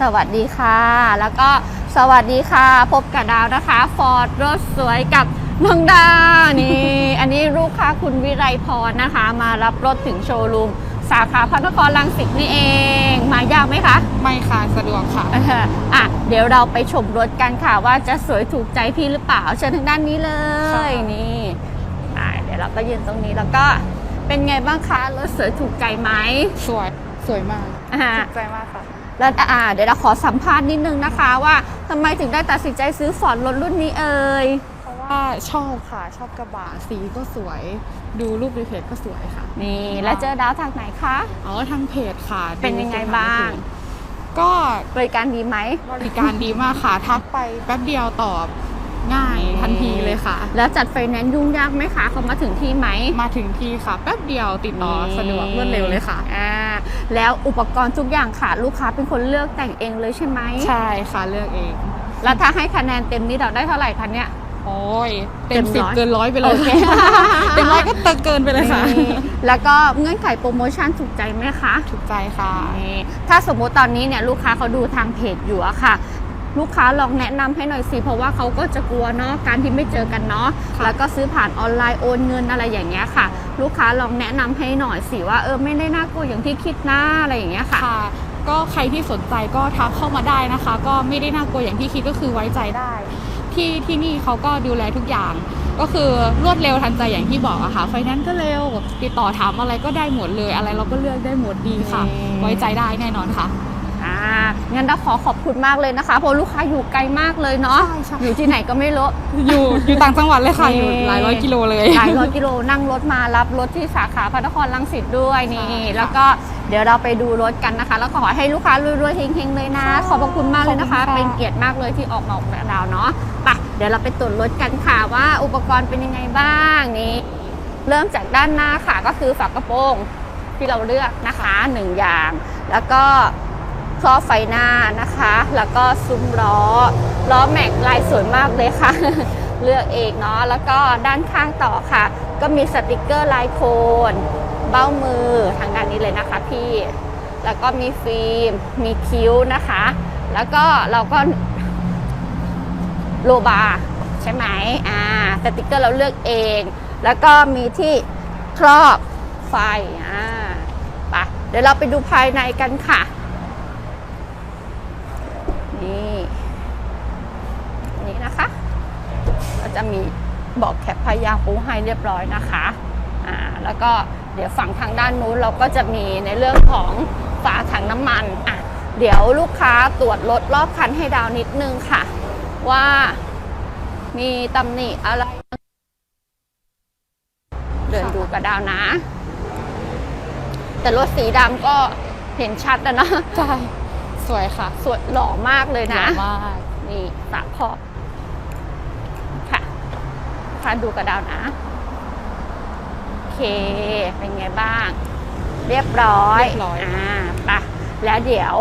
สวัสดีค่ะ แล้วก็สวัสดีค่ะ พบกับดาวนะคะ ฟอร์ดรถสวยกับน้องดาวนี่ อันนี้ลูกค้าคุณวิไลพรนะคะ มารับรถถึงโชว์รูมสาขาพระนครรังสิตนี่เอง มายากไหมคะ ไม่ค่ะสะดวกค่ะเอออะ เดี๋ยวเราไปชมรถกันค่ะ ว่าจะสวยถูกใจพี่หรือเปล่า เชิญทางด้านนี้เลค่ะยนี่อะเดี๋ยวเราก็ยืนตรงนี้แล้วก็เป็นไงบ้างคะรถสวยถูกใจไหมสวยสวยมากอ่าถูกใจมากค่ะ แล้วอ่าเดี๋ยวเราขอสัมภาษณ์นิดนึงนะคะว่าทำไมถึงได้ตัดสินใจซื้อฟอร์ดรถรุ่นนี้เอ่ย เพราะว่าชอบค่ะ ชอบกระบะสีก็สวย ดูรูปในเพจก็สวยค่ะ นี่แล้วเจอดาวทางไหนคะ อ๋อทางเพจค่ะเป็นยังไงบ้าง ก็บริการดีไหมบริการดีมากค่ะ ทักไปแป๊บเดียวตอบ ง่ายทันทีเลยค่ะ แล้วจัดไฟแนนซ์ยุ่งยากไหมคะเขามาถึงที่ไหม มาถึงที่ค่ะ แป๊บเดียวติดต่อสะดวกรวดเร็วเลยค่ะอ่าแล้วอุปกรณ์ทุกอย่างค่ะ ลูกค้าเป็นคนเลือกแต่งเองเลยใช่ไหมใช่ค่ะเลือกเอง แล้วถ้าให้คะแนนเต็มนี้เราได้เท่าไหร่คะเนี่ยโอ้ยเต็เต็มมสิบร้อยเกินร้อยไปเลยโอเคเต็มร้อยก็เติมเกินไปเลยค่ะนี่แล้วก็เงื่อนไขโปรโมชั่นถูกใจไหมคะ ถูกใจค่ะนี่ถ้าสมมุติตอนนี้เนี่ยลูกค้าเขาดูทางเพจอยู่อะค่ะ ลูกค้าลองแนะนำให้หน่อยสิเพราะว่าเขาก็จะกลัวเนาะการที่ไม่เจอกันเนาะค่ะแล้วก็ซื้อผ่านออนไลน์โอนเงินอะไรอย่างเงี้ยค่ะ ลูกค้าลองแนะนำให้หน่อยสิว่าเออไม่ได้น่ากลัวอย่างที่คิดนะอะไรอย่างเงี้ยค่ะค่ะ ก็ใครที่สนใจก็ทักเข้ามาได้นะคะ ก็ไม่ได้น่ากลัวอย่างที่คิดก็คือไว้ใจได้ ที่ที่นี่เขาก็ดูแลทุกอย่างก็คือรวดเร็วทันใจอย่างที่บอกอะค่ะ ไฟแนนซ์ก็เร็ว ติดต่อถามอะไรก็ได้หมดเลย อะไรเราก็เลือกได้หมดดีค่ะนี่ไว้ใจได้แน่นอนค่ะ อ่างั้นเราขอขอบคุณมากเลยนะคะเพราะลูกค้าอยู่ไกลมากเลยเนาะใช่ใช่อยู่ที่ไหนก็ไม่รู้อยู่อยู่ต่างจังหวัดเลยค่ะนี่อยู่หลายร้อยกิโลเลยหลายร้อยกิโลนั่งรถมารับรถที่สาขาพระนครรังสิตด้วยนี่ใช่ค่ะแล้วก็เดี๋ยวเราไปดูรถกันนะคะ แล้วขอให้ลูกค้ารวยๆเฮงๆเลยนะค่ะขอบพระคุณมากเลยนะคะขอบคุณค่ะเป็นเกียรติมากเลยที่ออกมาออกแบบดาวเนาะไปเดี๋ยวเราไปตรวจรถกันค่ะว่าอุปกรณ์เป็นยังไงบ้างนี่เริ่มจากด้านหน้าค่ะก็คือฝากระโปรงที่เราเลือกนะคะหนึ่งอย่าง แล้วก็ ครอบไฟหน้านะคะ แล้วก็ซุ้มล้อ ล้อแม็กลายสวยมากเลยค่ะ เลือกเองเนาะ แล้วก็ด้านข้างต่อค่ะ ก็มีสติกเกอร์ลายโคน เบ้ามือทางด้านนี้เลยนะคะพี่ แล้วก็มีฟิล์ม มีคิ้วนะคะ แล้วก็เราก็โลบาร์ใช่ไหมอ่า สติกเกอร์เราเลือกเอง แล้วก็มีที่ครอบไฟ อ่า ไป เดี๋ยวเราไปดูภายในกันค่ะ นี่นี่นะคะ ก็จะ มีบอกแคปพายางปูให้เรียบร้อยนะคะอ่าแล้วก็เดี๋ยวฝั่งทางด้านนู้นเราก็จะมีในเรื่องของฝาถังน้ำมันอะเดี๋ยวลูกค้าตรวจรถรอบคันให้ดาวนิดนึงค่ะ ว่ามีตำหนิอะไร เดินดูกับดาวนะ แต่รถสีดำก็เห็นชัดนะเนอะใช่สวยค่ะ สวยหล่อมากเลยหล่นะอมาก นี่ฝาครอบค่ะพา ดูกระดาวนะโอเค เป็นไงบ้าง เรียบร้อยเรียบร้อย อ่าไปะแล้วเดี๋ยว